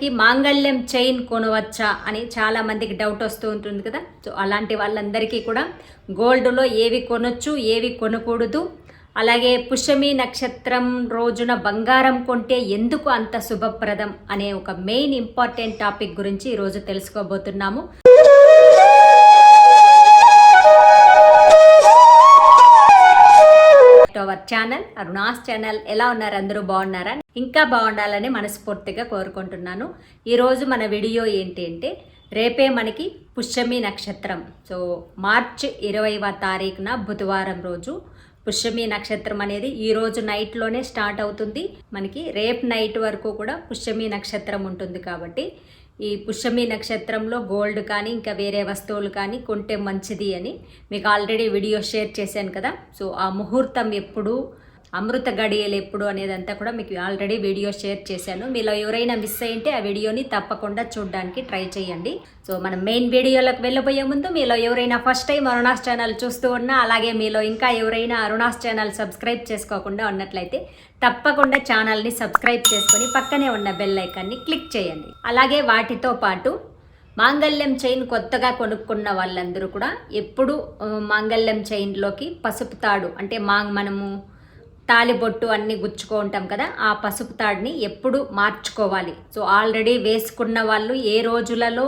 కి మాంగళ్యం చైన్ కొనవచ్చా అని చాలా మందికి డౌట్ వస్తూ ఉంటుంది కదా. సో అలాంటి వాళ్ళందరికీ కూడా గోల్డ్లో ఏవి కొనొచ్చు ఏవి కొనకూడదు. అలాగే పుష్యమి నక్షత్రం రోజున బంగారం కొంటే ఎందుకు అంత శుభప్రదం అనే ఒక మెయిన్ ఇంపార్టెంట్ టాపిక్ గురించి ఈరోజు తెలుసుకోబోతున్నాము. అవర్ ఛానల్ అరుణాస్ ఛానల్ ఎలా ఉన్నారు? అందరూ బాగున్నారా? ఇంకా బాగుండాలని మనస్ఫూర్తిగా కోరుకుంటున్నాను. ఈరోజు మన వీడియో ఏంటి అంటే రేపే మనకి పుష్యమి నక్షత్రం. సో మార్చ్ ఇరవైవ తారీఖున బుధవారం రోజు పుష్యమి నక్షత్రం అనేది ఈ రోజు నైట్లోనే స్టార్ట్ అవుతుంది. మనకి రేపు నైట్ వరకు కూడా పుష్యమి నక్షత్రం ఉంటుంది కాబట్టి ఈ పుష్యమి నక్షత్రంలో గోల్డ్ కానీ ఇంకా వేరే వస్తువులు కానీ కొంటే మంచిది అని మీకు ఆల్రెడీ వీడియో షేర్ చేశాను కదా. సో ఆ ముహూర్తం ఎప్పుడు అమృత గడియలు ఎప్పుడు అనేదంతా కూడా మీకు ఆల్రెడీ వీడియో షేర్ చేశాను. మీలో ఎవరైనా మిస్ అయింటే ఆ వీడియోని తప్పకుండా చూడడానికి ట్రై చేయండి. సో మనం మెయిన్ వీడియోలకు వెళ్ళబోయే ముందు మీలో ఎవరైనా ఫస్ట్ టైం అరుణాస్ ఛానల్ చూస్తూ ఉన్నా అలాగే మీలో ఇంకా ఎవరైనా అరుణాస్ ఛానల్ సబ్స్క్రైబ్ చేసుకోకుండా ఉన్నట్లయితే తప్పకుండా ఛానల్ని సబ్స్క్రైబ్ చేసుకొని పక్కనే ఉన్న బెల్ ఐకాన్ని క్లిక్ చేయండి. అలాగే వాటితో పాటు మాంగళ్యం చైన్ కొత్తగా కొనుక్కున్న వాళ్ళందరూ కూడా ఎప్పుడు మాంగళ్యం చైన్లోకి పసుపు తాడు అంటే మా మనము తాలిబొట్టు అన్ని గుచ్చుకో ఉంటాం కదా ఆ పసుపు తాడిని ఎప్పుడు మార్చుకోవాలి. సో ఆల్రెడీ వేసుకున్న వాళ్ళు ఏ రోజులలో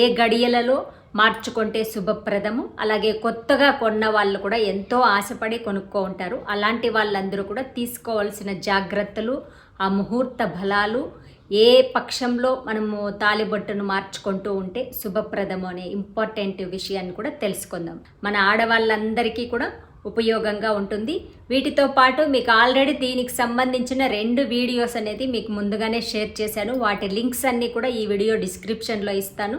ఏ గడియలలో మార్చుకుంటే శుభప్రదము. అలాగే కొత్తగా కొన్న వాళ్ళు కూడా ఎంతో ఆశపడి కొనుక్కో ఉంటారు. అలాంటి వాళ్ళందరూ కూడా తీసుకోవాల్సిన జాగ్రత్తలు ఆ ముహూర్త బలాలు ఏ పక్షంలో మనము తాలిబొట్టును మార్చుకుంటూ ఉంటే శుభప్రదము అనే ఇంపార్టెంట్ విషయాన్ని కూడా తెలుసుకుందాం. మన ఆడవాళ్ళందరికీ కూడా ఉపయోగంగా ఉంటుంది. వీటితో పాటు మీకు ఆల్రెడీ దీనికి సంబంధించిన రెండు వీడియోస్ అనేది మీకు ముందుగానే షేర్ చేశాను. వాటి లింక్స్ అన్నీ కూడా ఈ వీడియో డిస్క్రిప్షన్లో ఇస్తాను.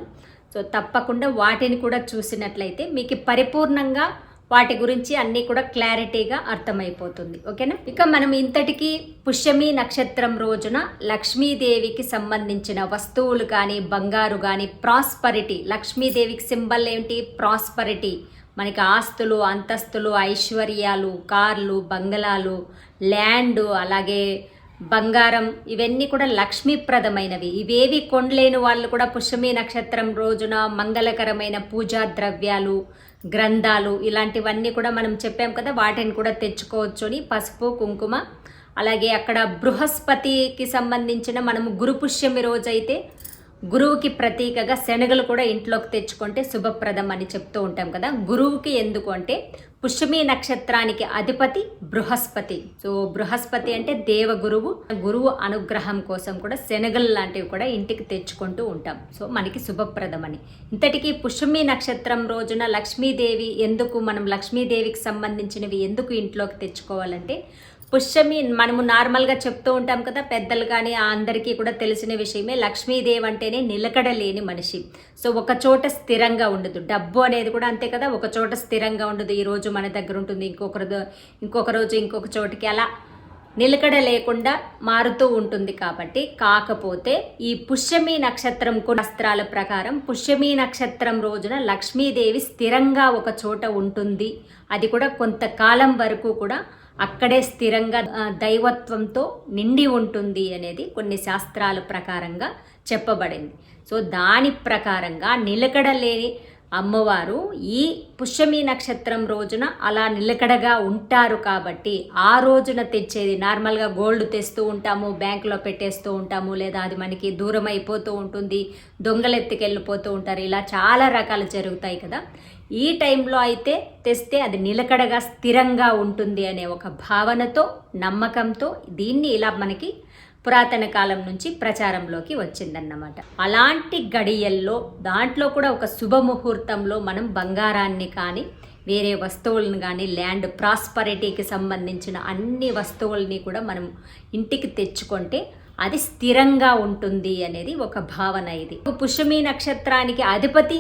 సో తప్పకుండా వాటిని కూడా చూసినట్లయితే మీకు పరిపూర్ణంగా వాటి గురించి అన్నీ కూడా క్లారిటీగా అర్థమైపోతుంది. ఓకేనా? ఇక మనం ఇంతటికి పుష్యమి నక్షత్రం రోజున లక్ష్మీదేవికి సంబంధించిన వస్తువులు కానీ బంగారు కానీ ప్రాస్పరిటీ లక్ష్మీదేవికి సింబల్ ఏంటి? ప్రాస్పరిటీ మనకి ఆస్తులు అంతస్తులు ఐశ్వర్యాలు కార్లు బంగళాలు ల్యాండ్ అలాగే బంగారం ఇవన్నీ కూడా లక్ష్మీప్రదమైనవి. ఇవేవి కొనలేని వాళ్ళు కూడా పుష్యమి నక్షత్రం రోజున మంగళకరమైన పూజా ద్రవ్యాలు గ్రంథాలు ఇలాంటివన్నీ కూడా మనం చెప్పాం కదా వాటిని కూడా తెచ్చుకోవచ్చు అని. పసుపు కుంకుమ అలాగే అక్కడ బృహస్పతికి సంబంధించిన మనము గురు పుష్యమి రోజైతే గురువుకి ప్రతీకగా శనగలు కూడా ఇంట్లోకి తెచ్చుకుంటే శుభప్రదం అని చెప్తూ ఉంటాం కదా. గురువుకి ఎందుకు అంటే పుష్యమి నక్షత్రానికి అధిపతి బృహస్పతి. సో బృహస్పతి అంటే దేవగురువు. గురువు అనుగ్రహం కోసం కూడా శనగలు లాంటివి కూడా ఇంటికి తెచ్చుకుంటూ ఉంటాం. సో మనకి శుభప్రదం అని. ఇంతటికీ పుష్యమి నక్షత్రం రోజున లక్ష్మీదేవి ఎందుకు మనం లక్ష్మీదేవికి సంబంధించినవి ఎందుకు ఇంట్లోకి తెచ్చుకోవాలంటే పుష్యమి మనము నార్మల్గా చెప్తూ ఉంటాం కదా పెద్దలు కానీ అందరికీ కూడా తెలిసిన విషయమే. లక్ష్మీదేవి అంటేనే నిలకడలేని మనిషి. సో ఒక చోట స్థిరంగా ఉండదు. డబ్బు అనేది కూడా అంతే కదా ఒక చోట స్థిరంగా ఉండదు. ఈరోజు మన దగ్గర ఉంటుంది ఇంకొకరు ఇంకొక రోజు ఇంకొక చోటికి అలా నిలకడ లేకుండా మారుతూ ఉంటుంది కాబట్టి కాకపోతే ఈ పుష్యమి నక్షత్రం కొన్ని శాస్త్రాల ప్రకారం పుష్యమి నక్షత్రం రోజున లక్ష్మీదేవి స్థిరంగా ఒక చోట ఉంటుంది. అది కూడా కొంతకాలం వరకు కూడా అక్కడే స్థిరంగా దైవత్వంతో నిండి ఉంటుంది అనేది కొన్ని శాస్త్రాల ప్రకారంగా చెప్పబడింది. సో దాని ప్రకారంగా నిలకడలేని అమ్మవారు ఈ పుష్యమి నక్షత్రం రోజున అలా నిలకడగా ఉంటారు కాబట్టి ఆ రోజున తెచ్చేది నార్మల్గా గోల్డ్ తెస్తూ ఉంటాము బ్యాంకులో పెట్టేస్తూ ఉంటాము లేదా అది మనకి దూరం అయిపోతూ ఉంటుంది దొంగలెత్తికెళ్ళిపోతూ ఉంటారు. ఇలా చాలా రకాలు జరుగుతాయి కదా. ఈ టైంలో అయితే తెస్తే అది నిలకడగా స్థిరంగా ఉంటుంది అనే ఒక భావనతో నమ్మకంతో దీన్ని ఇలా మనకి పురాతన కాలం నుంచి ప్రచారంలోకి వచ్చిందన్నమాట. అలాంటి గడియల్లో దాంట్లో కూడా ఒక శుభముహూర్తంలో మనం బంగారాన్ని కానీ వేరే వస్తువులను కానీ ల్యాండ్ ప్రాస్పరిటీకి సంబంధించిన అన్ని వస్తువుల్ని కూడా మనం ఇంటికి తెచ్చుకుంటే అది స్థిరంగా ఉంటుంది అనేది ఒక భావన ఇది. పుష్యమి నక్షత్రానికి అధిపతి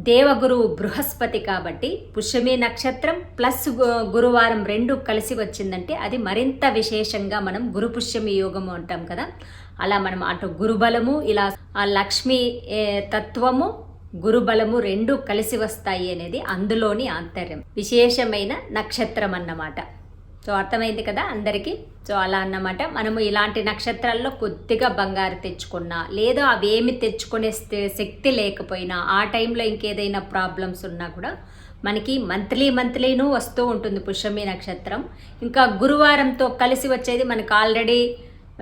దేవగురువు బృహస్పతి కాబట్టి పుష్యమి నక్షత్రం ప్లస్ గు- గురువారం రెండు కలిసి వచ్చిందంటే అది మరింత విశేషంగా మనం గురు పుష్యమి యోగము అంటాం కదా. అలా మనం అటు గురుబలము ఇలా ఆ లక్ష్మి తత్వము గురుబలము రెండు కలిసి వస్తాయి అనేది అందులోని ఆంతర్యం. విశేషమైన నక్షత్రం అన్నమాట. సో అర్థమైంది కదా అందరికీ? సో అలా అన్నమాట. మనము ఇలాంటి నక్షత్రాల్లో కొద్దిగా బంగారు తెచ్చుకున్నా లేదా అవేమి తెచ్చుకునే శక్తి లేకపోయినా ఆ టైంలో ఇంకేదైనా ప్రాబ్లమ్స్ ఉన్నా కూడా మనకి మంత్లీ మంత్లీను వస్తూ ఉంటుంది పుష్యమి నక్షత్రం. ఇంకా గురువారంతో కలిసి వచ్చేది మనకు ఆల్రెడీ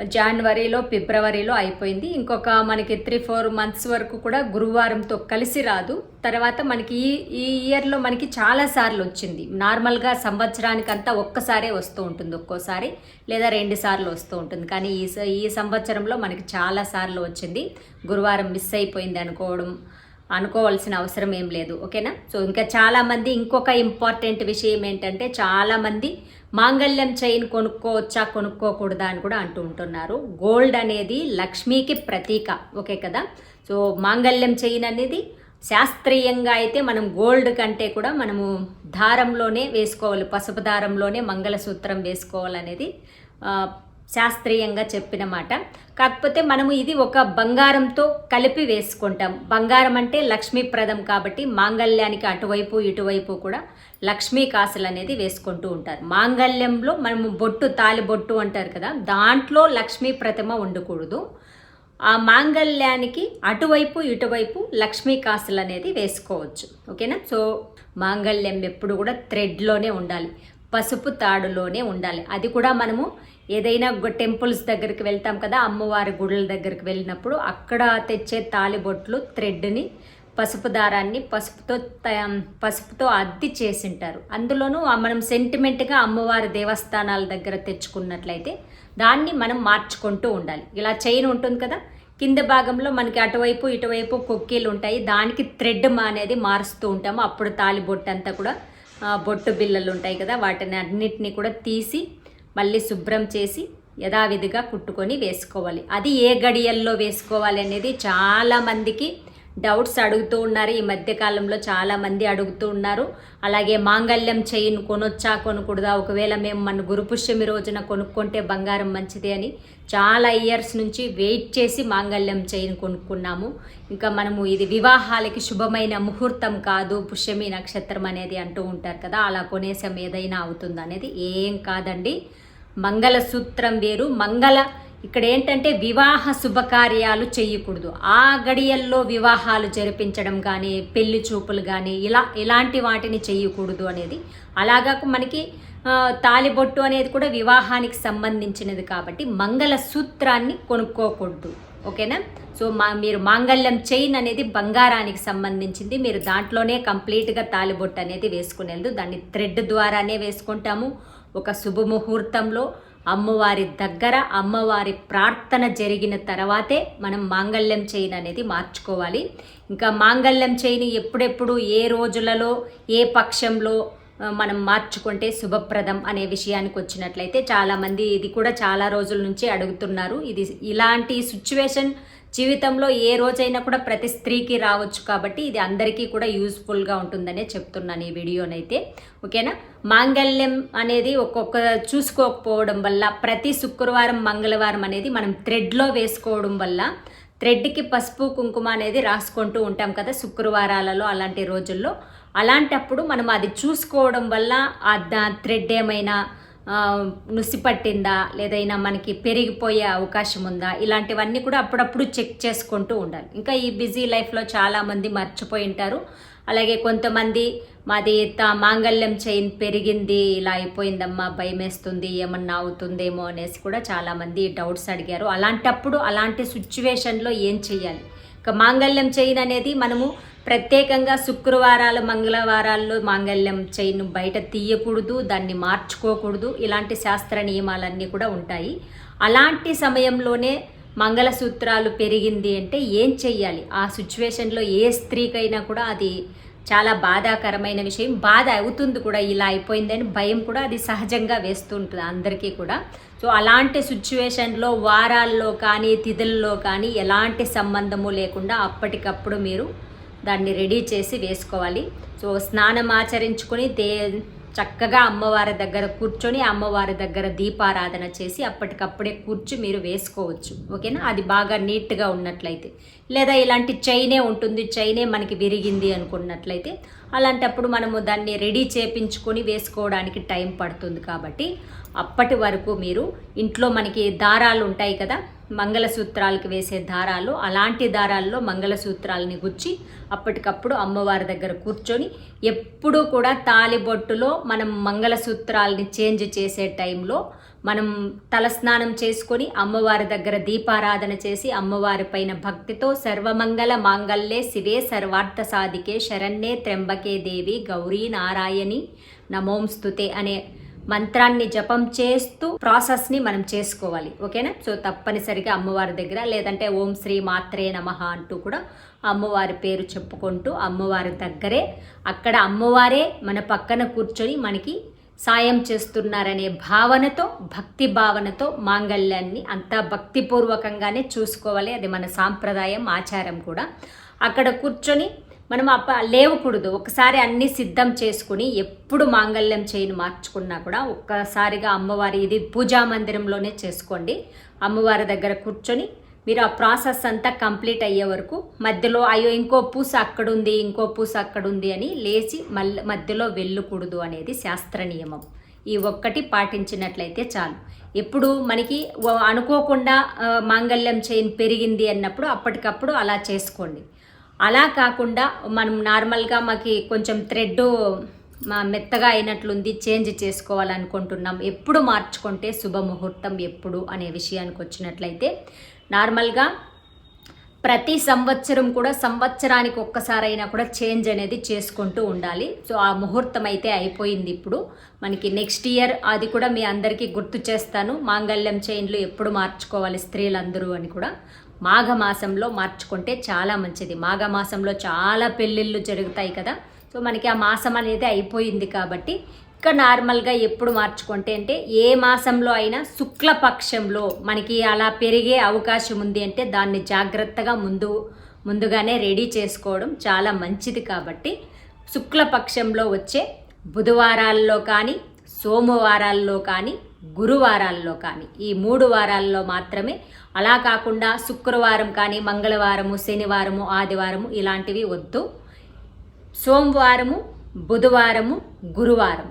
జనవరిలో ఫిబ్రవరిలో అయిపోయింది. ఇంకొక మనకి త్రీ ఫోర్ మంత్స్ వరకు కూడా గురువారంతో కలిసి రాదు. తర్వాత మనకి ఈ ఈ ఇయర్లో మనకి చాలా సార్లు వచ్చింది. నార్మల్గా సంవత్సరానికంతా ఒక్కసారే వస్తూ ఉంటుంది ఒక్కోసారి లేదా రెండు సార్లు వస్తూ ఉంటుంది. కానీ ఈ స- ఈ సంవత్సరంలో మనకి చాలా సార్లు వచ్చింది. గురువారం మిస్ అయిపోయింది అనుకోవడం అనుకోవాల్సిన అవసరం ఏం లేదు. ఓకేనా? సో ఇంకా చాలామంది ఇంకొక ఇంపార్టెంట్ విషయం ఏంటంటే చాలామంది మాంగళ్యం చైన్ కొనుక్కోవచ్చా కొనుక్కోకూడదా అని కూడా అంటూ ఉంటున్నారు. గోల్డ్ అనేది లక్ష్మీకి ప్రతీక ఓకే కదా? సో మాంగళ్యం చైన్ అనేది శాస్త్రీయంగా అయితే మనం గోల్డ్ కంటే కూడా మనము దారంలోనే వేసుకోవాలి పసుపు దారంలోనే మంగళసూత్రం వేసుకోవాలనేది శాస్త్రీయంగా చెప్పిన మాట కాకపోతే మనము ఇది ఒక బంగారంతో కలిపి వేసుకుంటాం. బంగారం అంటే లక్ష్మీప్రదం కాబట్టి మాంగళ్యానికి అటువైపు ఇటువైపు కూడా లక్ష్మీ కాసులు అనేది వేసుకుంటూ ఉంటారు. మాంగళ్యంలో మనము బొట్టు తాలి బొట్టు అంటారు కదా దాంట్లో లక్ష్మీ ప్రతిమ ఉండకూడదు. ఆ మాంగళ్యానికి అటువైపు ఇటువైపు లక్ష్మీ కాసులు అనేది వేసుకోవచ్చు. ఓకేనా? సో మాంగళ్యం ఎప్పుడు కూడా థ్రెడ్లోనే ఉండాలి. పసుపు తాడులోనే ఉండాలి. అది కూడా మనము ఏదైనా టెంపుల్స్ దగ్గరికి వెళ్తాం కదా అమ్మవారి గుడుల దగ్గరికి వెళ్ళినప్పుడు అక్కడ తెచ్చే తాలిబొట్లు థ్రెడ్ని పసుపు దారాన్ని పసుపుతో పసుపుతో అద్ది చేసింటారు. అందులోనూ మనం సెంటిమెంట్గా అమ్మవారి దేవస్థానాల దగ్గర తెచ్చుకున్నట్లయితే దాన్ని మనం మార్చుకుంటూ ఉండాలి. ఇలా చైన్ ఉంటుంది కదా కింద భాగంలో మనకి అటువైపు ఇటువైపు కొక్కీలు ఉంటాయి. దానికి థ్రెడ్ మా అనేది మారుస్తూ ఉంటాము. అప్పుడు తాలి బొట్టు అంతా కూడా బొట్టు బిళ్ళలు ఉంటాయి కదా వాటిని అన్నిటిని కూడా తీసి మళ్ళీ శుభ్రం చేసి యథావిధిగా కుట్టుకొని వేసుకోవాలి. అది ఏ గడియల్లో వేసుకోవాలి అనేది చాలా మందికి డౌట్స్ అడుగుతూ ఉన్నారు. ఈ మధ్యకాలంలో చాలామంది అడుగుతూ ఉన్నారు. అలాగే మాంగళ్యం చైన్ కొనొచ్చా కొనకూడదా? ఒకవేళ మేము మన గురుపుష్యమి రోజున కొనుక్కుంటే బంగారం మంచిది అని చాలా ఇయర్స్ నుంచి వెయిట్ చేసి మాంగళ్యం చైన్ కొనుక్కున్నాము. ఇంకా మనము ఇది వివాహాలకి శుభమైన ముహూర్తం కాదు పుష్యమి నక్షత్రం అనేది అంటూ ఉంటారు కదా అలా కొనేసాం ఏదైనా అవుతుంది అనేది ఏం కాదండి. మంగళసూత్రం వేరు. మంగళ ఇక్కడ ఏంటంటే వివాహ శుభకార్యాలు చేయకూడదు. ఆ గడియల్లో వివాహాలు జరిపించడం కానీ పెళ్ళి చూపులు కానీ ఇలా ఇలాంటి వాటిని చేయకూడదు అనేది. అలాగా మనకి తాలిబొట్టు అనేది కూడా వివాహానికి సంబంధించినది కాబట్టి మంగళసూత్రాన్ని కొనుక్కోకూడదు. ఓకేనా? సో మా మీరు మాంగళ్యం చైన్ అనేది బంగారానికి సంబంధించింది. మీరు దాంట్లోనే కంప్లీట్గా తాలిబొట్టు అనేది వేసుకునేది దాన్ని థ్రెడ్ ద్వారానే వేసుకుంటాము. ఒక శుభముహూర్తంలో అమ్మవారి దగ్గర అమ్మవారి ప్రార్థన జరిగిన తర్వాతే మనం మాంగళ్యం చైన్ అనేది మార్చుకోవాలి. ఇంకా మాంగళ్యం చైన్ ఎప్పుడెప్పుడు ఏ రోజులలో ఏ పక్షంలో మనం మార్చుకుంటే శుభప్రదం అనే విషయానికి వచ్చినట్లయితే చాలామంది ఇది కూడా చాలా రోజుల నుంచి అడుగుతున్నారు. ఇది ఇలాంటి సిచ్యువేషన్ జీవితంలో ఏ రోజైనా కూడా ప్రతి స్త్రీకి రావచ్చు కాబట్టి ఇది అందరికీ కూడా యూస్ఫుల్గా ఉంటుందనే చెప్తున్నాను ఈ వీడియోనైతే. ఓకేనా? మాంగళ్యం అనేది ఒక్కొక్క చూసుకోకపోవడం వల్ల ప్రతి శుక్రవారం మంగళవారం అనేది మనం థ్రెడ్లో వేసుకోవడం వల్ల థ్రెడ్కి పసుపు కుంకుమ అనేది రాసుకుంటూ ఉంటాం కదా శుక్రవారాలలో అలాంటి రోజుల్లో. అలాంటప్పుడు మనం అది చూసుకోవడం వల్ల ఆ దా- థ్రెడ్ ఏమైనా నుసి పట్టిందా లేదైనా మనకి పెరిగిపోయే అవకాశం ఉందా? ఇలాంటివన్నీ కూడా అప్పుడప్పుడు చెక్ చేసుకుంటూ ఉండాలి. ఇంకా ఈ బిజీ లైఫ్లో చాలామంది మర్చిపోయి ఉంటారు. అలాగే కొంతమంది మాది త- మాంగళ్యం చైన్ పెరిగింది ఇలా అయిపోయిందమ్మా భయం వేస్తుంది ఏమన్నా అవుతుందేమో అనేసి కూడా చాలామంది డౌట్స్ అడిగారు. అలాంటప్పుడు అలాంటి సిచ్యువేషన్లో ఏం చెయ్యాలి? ఇక మాంగళ్యం చైన్ అనేది మనము ప్రత్యేకంగా శుక్రవారాలు మంగళవారాల్లో మాంగళ్యం చైన్ బయట తీయకూడదు దాన్ని మార్చుకోకూడదు. ఇలాంటి శాస్త్ర నియమాలన్నీ కూడా ఉంటాయి. అలాంటి సమయంలోనే మంగళసూత్రాలు పెరిగింది అంటే ఏం చెయ్యాలి? ఆ సిచ్యువేషన్లో ఏ స్త్రీకైనా కూడా అది చాలా బాధాకరమైన విషయం. బాధ అవుతుంది కూడా ఇలా అయిపోయిందని భయం కూడా అది సహజంగా వేస్తుంటుంది అందరికీ కూడా. సో అలాంటి సిచ్యువేషన్లో వారాల్లో కానీ తిథుల్లో కానీ ఎలాంటి సంబంధము లేకుండా అప్పటికప్పుడు మీరు దాన్ని రెడీ చేసి వేసుకోవాలి. సో స్నానం ఆచరించుకొని దే చక్కగా అమ్మవారి దగ్గర కూర్చొని అమ్మవారి దగ్గర దీపారాధన చేసి అప్పటికప్పుడే కూర్చు మీరు వేసుకోవచ్చు. ఓకేనా? అది బాగా నీట్గా ఉన్నట్లయితే. లేదా ఇలాంటి చైనే ఉంటుంది. చైనే మనకి విరిగింది అనుకున్నట్లయితే అలాంటప్పుడు మనము దాన్ని రెడీ చేపించుకొని వేసుకోవడానికి టైం పడుతుంది కాబట్టి అప్పటి వరకు మీరు ఇంట్లో మనకి దారాలు ఉంటాయి కదా మంగళసూత్రాలకు వేసే దారాలు అలాంటి దారాల్లో మంగళసూత్రాలని గుచ్చి అప్పటికప్పుడు అమ్మవారి దగ్గర కూర్చొని ఎప్పుడూ కూడా తాలిబొట్టులో మనం మంగళసూత్రాలని చేంజ్ చేసే టైంలో మనం తలస్నానం చేసుకొని అమ్మవారి దగ్గర దీపారాధన చేసి అమ్మవారి పైన భక్తితో సర్వమంగళ మాంగళ్యే శివే సర్వార్థ సాధికే శరణ్యే త్ర్యంబకే దేవి గౌరీ నారాయణి నమోంస్తుతే అనే మంత్రాన్ని జపం చేస్తూ ప్రాసెస్ని మనం చేసుకోవాలి. ఓకేనా? సో తప్పనిసరిగా అమ్మవారి దగ్గర లేదంటే ఓం శ్రీ మాత్రే నమః అంటూ కూడా అమ్మవారి పేరు చెప్పుకుంటూ అమ్మవారి దగ్గరే అక్కడ అమ్మవారే మన పక్కన కూర్చొని మనకి సాయం చేస్తున్నారనే భావనతో భక్తి భావనతో మాంగళ్యాన్ని అంతా భక్తిపూర్వకంగానే చూసుకోవాలి. అది మన సాంప్రదాయం ఆచారం కూడా. అక్కడ కూర్చొని మనం అప్ప లేవకూడదు. ఒకసారి అన్నీ సిద్ధం చేసుకుని ఎప్పుడు మాంగళ్యం చేయని మార్చుకున్నా కూడా ఒక్కసారిగా అమ్మవారి ఇది పూజా మందిరంలోనే చేసుకోండి. అమ్మవారి దగ్గర కూర్చొని మీరు ఆ ప్రాసెస్ అంతా కంప్లీట్ అయ్యే వరకు మధ్యలో అయ్యో ఇంకో పూస అక్కడుంది ఇంకో పూస అక్కడుంది అని లేచి మళ్ళీ మధ్యలో వెళ్ళకూడదు అనేది శాస్త్ర నియమం. ఈ ఒక్కటి పాటించినట్లయితే చాలు. ఎప్పుడు మనకి అనుకోకుండా మాంగళ్యం చైన్ పెరిగింది అన్నప్పుడు అప్పటికప్పుడు అలా చేసుకోండి. అలా కాకుండా మనం నార్మల్గా మాకు కొంచెం థ్రెడ్ మా మెత్తగా అయినట్లుంది చేంజ్ చేసుకోవాలనుకుంటున్నాం. ఎప్పుడు మార్చుకుంటే శుభముహూర్తం ఎప్పుడు అనే విషయానికి వచ్చినట్లయితే నార్మల్గా ప్రతి సంవత్సరం కూడా సంవత్సరానికి ఒక్కసారైనా కూడా చేంజ్ అనేది చేసుకుంటూ ఉండాలి. సో ఆ ముహూర్తం అయితే అయిపోయింది ఇప్పుడు. మనకి నెక్స్ట్ ఇయర్ అది కూడా మీ అందరికీ గుర్తు చేస్తాను. మాంగళ్యం చైన్లు ఎప్పుడు మార్చుకోవాలి స్త్రీలందరూ అని కూడా. మాఘమాసంలో మార్చుకుంటే చాలా మంచిది. మాఘమాసంలో చాలా పెళ్ళిళ్ళు జరుగుతాయి కదా. సో మనకి ఆ మాసం అనేది అయిపోయింది కాబట్టి ఇంకా నార్మల్గా ఎప్పుడు మార్చుకుంటే అంటే ఏ మాసంలో అయినా శుక్లపక్షంలో మనకి అలా పెరిగే అవకాశం ఉంది అంటే దాన్ని జాగ్రత్తగా ముందు ముందుగానే రెడీ చేసుకోవడం చాలా మంచిది కాబట్టి శుక్లపక్షంలో వచ్చే బుధవారాల్లో కానీ సోమవారాల్లో కానీ గురువారాల్లో కానీ ఈ మూడు వారాల్లో మాత్రమే. అలా కాకుండా శుక్రవారం కానీ మంగళవారము శనివారము ఆదివారము ఇలాంటివి వద్దు. సోమవారము బుధవారము గురువారం.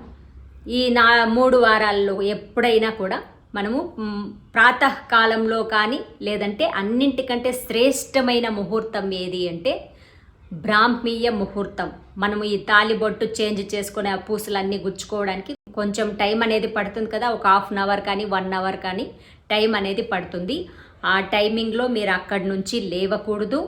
ఈ నా మూడు వారాల్లో ఎప్పుడైనా కూడా మనము ప్రాతకాలంలో కానీ లేదంటే అన్నింటికంటే శ్రేష్టమైన ముహూర్తం ఏది అంటే బ్రాహ్మీయ ముహూర్తం. మనము ఈ తాలిబొట్టు చేంజ్ చేసుకునే ఆ పూసలన్నీ గుచ్చుకోవడానికి కొంచెం టైం అనేది పడుతుంది కదా ఒక హాఫ్ అన్ అవర్ కానీ వన్ అవర్ కానీ టైం అనేది పడుతుంది. ఆ టైమింగ్లో మీరు అక్కడి నుంచి లేవకూడదు.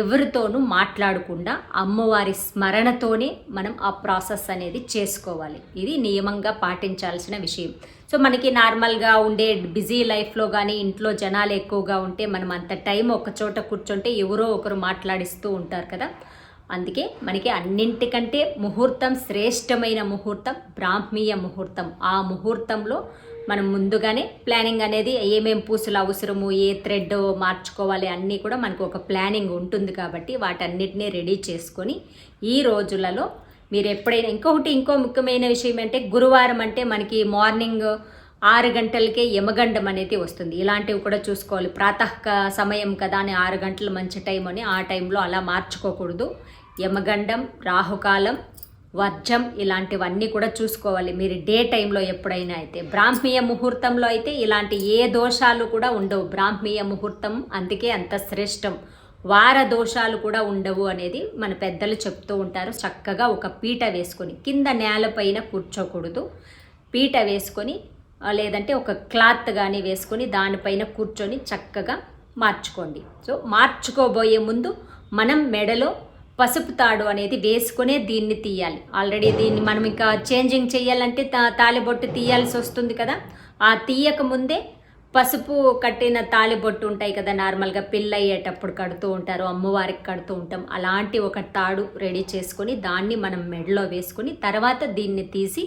ఎవరితోనూ మాట్లాడకుండా అమ్మవారి స్మరణతోనే మనం ఆ ప్రాసెస్ అనేది చేసుకోవాలి. ఇది నియమంగా పాటించాల్సిన విషయం. సో మనకి నార్మల్గా ఉండే బిజీ లైఫ్లో కానీ ఇంట్లో జనాలు ఎక్కువగా ఉంటే మనం అంత టైం ఒక చోట కూర్చుంటే ఎవరో ఒకరు మాట్లాడిస్తూ ఉంటారు కదా. అందుకే మనకి అన్నింటికంటే ముహూర్తం శ్రేష్టమైన ముహూర్తం బ్రాహ్మీయ ముహూర్తం. ఆ ముహూర్తంలో మనం ముందుగానే ప్లానింగ్ అనేది ఏమేం పూసలు అవసరము ఏ థ్రెడ్ మార్చుకోవాలి అన్నీ కూడా మనకు ఒక ప్లానింగ్ ఉంటుంది కాబట్టి వాటన్నిటినీ రెడీ చేసుకొని ఈ రోజులలో మీరు ఎప్పుడైనా ఇంకొకటి ఇంకో ముఖ్యమైన విషయం అంటే గురువారం అంటే మనకి మార్నింగ్ ఆరు గంటలకే యమగండం అనేది వస్తుంది. ఇలాంటివి కూడా చూసుకోవాలి. ప్రాతః సమయం కదా అని ఆరు గంటలు మంచి టైం అని ఆ టైంలో అలా మార్చుకోకూడదు. యమగండం రాహుకాలం వర్జం ఇలాంటివన్నీ కూడా చూసుకోవాలి. మీరు డే టైంలో ఎప్పుడైనా అయితే బ్రాహ్మీయ ముహూర్తంలో అయితే ఇలాంటి ఏ దోషాలు కూడా ఉండవు. బ్రాహ్మీయ ముహూర్తం అందుకే అంత శ్రేష్టం. వార దోషాలు కూడా ఉండవు అనేది మన పెద్దలు చెప్తూ ఉంటారు. చక్కగా ఒక పీట వేసుకొని కింద నేలపైన కూర్చోకూడదు. పీట వేసుకొని లేదంటే ఒక క్లాత్ కానీ వేసుకొని దానిపైన కూర్చొని చక్కగా మార్చుకోండి. సో మార్చుకోబోయే ముందు మనం మెడలో పసుపు తాడు అనేది వేసుకునే దీన్ని తీయాలి. ఆల్రెడీ దీన్ని మనం ఇంకా చేంజింగ్ చేయాలంటే తా తాలిబొట్టు తీయాల్సి వస్తుంది కదా. ఆ తీయక ముందే పసుపు కట్టిన తాలిబొట్టు ఉంటాయి కదా నార్మల్గా పెళ్ళి అయ్యేటప్పుడు కడుతూ ఉంటారు అమ్మవారికి కడుతూ ఉంటాం. అలాంటి ఒక తాడు రెడీ చేసుకొని దాన్ని మనం మెడలో వేసుకొని తర్వాత దీన్ని తీసి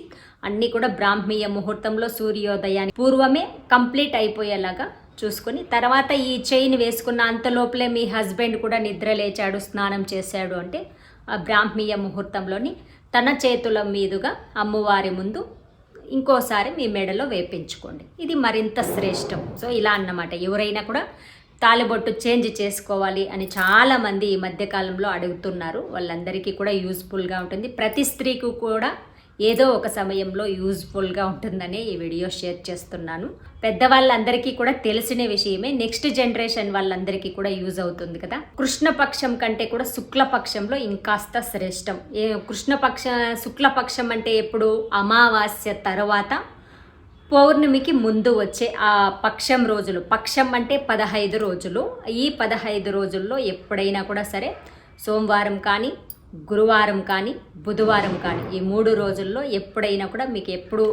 అన్నీ కూడా బ్రాహ్మీయ ముహూర్తంలో సూర్యోదయానికి పూర్వమే కంప్లీట్ అయిపోయేలాగా చూసుకొని తర్వాత ఈ చైన్ వేసుకున్న అంత లోపలే మీ హస్బెండ్ కూడా నిద్ర లేచాడు స్నానం చేశాడు అంటే ఆ బ్రాహ్మీయ ముహూర్తంలోని తన చేతుల మీదుగా అమ్మవారి ముందు ఇంకోసారి మీ మెడలో వేపించుకోండి. ఇది మరింత శ్రేష్టం. సో ఇలా అన్నమాట. ఎవరైనా కూడా తాలిబొట్టు చేంజ్ చేసుకోవాలి అని చాలామంది ఈ మధ్యకాలంలో అడుగుతున్నారు. వాళ్ళందరికీ కూడా యూస్ఫుల్గా ఉంటుంది. ప్రతి స్త్రీకి కూడా ఏదో ఒక సమయంలో యూజ్ఫుల్గా ఉంటుందని ఈ వీడియో షేర్ చేస్తున్నాను. పెద్దవాళ్ళందరికీ కూడా తెలిసిన విషయమే నెక్స్ట్ జనరేషన్ వాళ్ళందరికీ కూడా యూజ్ అవుతుంది కదా. కృష్ణపక్షం కంటే కూడా శుక్లపక్షంలో ఇంకాస్త శ్రేష్టం. ఏ కృష్ణపక్ష శుక్లపక్షం అంటే ఎప్పుడు? అమావాస్య తర్వాత పౌర్ణమికి ముందు వచ్చే ఆ పక్షం రోజులు. పక్షం అంటే పదహైదు రోజులు. ఈ పదహైదు రోజుల్లో ఎప్పుడైనా కూడా సరే సోమవారం కానీ గురువారం కానీ బుధవారం కానీ ఈ మూడు రోజుల్లో ఎప్పుడైనా కూడా మీకు ఎప్పుడు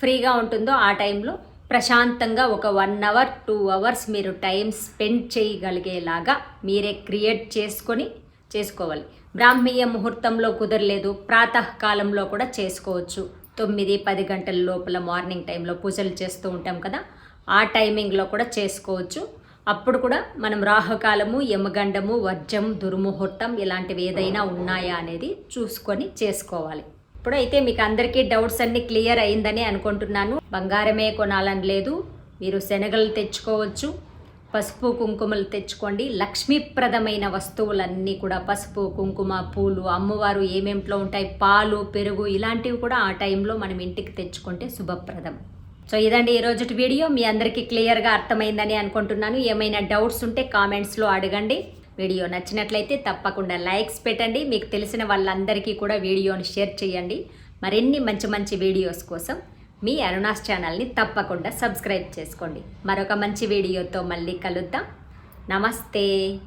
ఫ్రీగా ఉంటుందో ఆ టైంలో ప్రశాంతంగా ఒక వన్ అవర్ టూ అవర్స్ మీరు టైం స్పెండ్ చేయగలిగేలాగా మీరే క్రియేట్ చేసుకొని చేసుకోవాలి. బ్రాహ్మీయ ముహూర్తంలో కుదరలేదు ప్రాతకాలంలో కూడా చేసుకోవచ్చు. తొమ్మిది పది గంటల లోపల మార్నింగ్ టైంలో పూజలు చేస్తూ ఉంటాం కదా ఆ టైమింగ్లో కూడా చేసుకోవచ్చు. అప్పుడు కూడా మనం రాహుకాలము యమగండము వర్జం దుర్ముహూర్తం ఇలాంటివి ఏదైనా ఉన్నాయా అనేది చూసుకొని చేసుకోవాలి. ఇప్పుడైతే మీకు అందరికీ డౌట్స్ అన్ని క్లియర్ అయిందని అనుకుంటున్నాను. బంగారమే కొనాలని లేదు. మీరు శనగలు తెచ్చుకోవచ్చు. పసుపు కుంకుమలు తెచ్చుకోండి. లక్ష్మీప్రదమైన వస్తువులన్నీ కూడా పసుపు కుంకుమ పూలు అమ్మవారు ఏమేంట్లో ఉంటాయి? పాలు పెరుగు ఇలాంటివి కూడా ఆ టైంలో మనం ఇంటికి తెచ్చుకుంటే శుభప్రదం. సో ఇదండి ఈరోజు వీడియో. మీ అందరికీ క్లియర్గా అర్థమైందని అనుకుంటున్నాను. ఏమైనా డౌట్స్ ఉంటే కామెంట్స్లో అడగండి. వీడియో నచ్చినట్లయితే తప్పకుండా లైక్స్ పెట్టండి. మీకు తెలిసిన వాళ్ళందరికీ కూడా వీడియోని షేర్ చేయండి. మరిన్ని మంచి మంచి వీడియోస్ కోసం మీ అరుణాస్ ఛానల్ని తప్పకుండా సబ్స్క్రైబ్ చేసుకోండి. మరొక మంచి వీడియోతో మళ్ళీ కలుద్దాం. నమస్తే.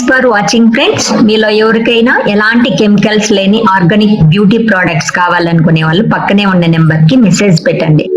ఫర్ వాచింగ్ ఫ్రెండ్స్ మీలో ఎవరికైనా ఎలాంటి కెమికల్స్ లేని ఆర్గానిక్ బ్యూటీ ప్రోడక్ట్స్ కావాలనుకునే వాళ్ళు పక్కనే ఉన్న నెంబర్కి మెసేజ్ పెట్టండి.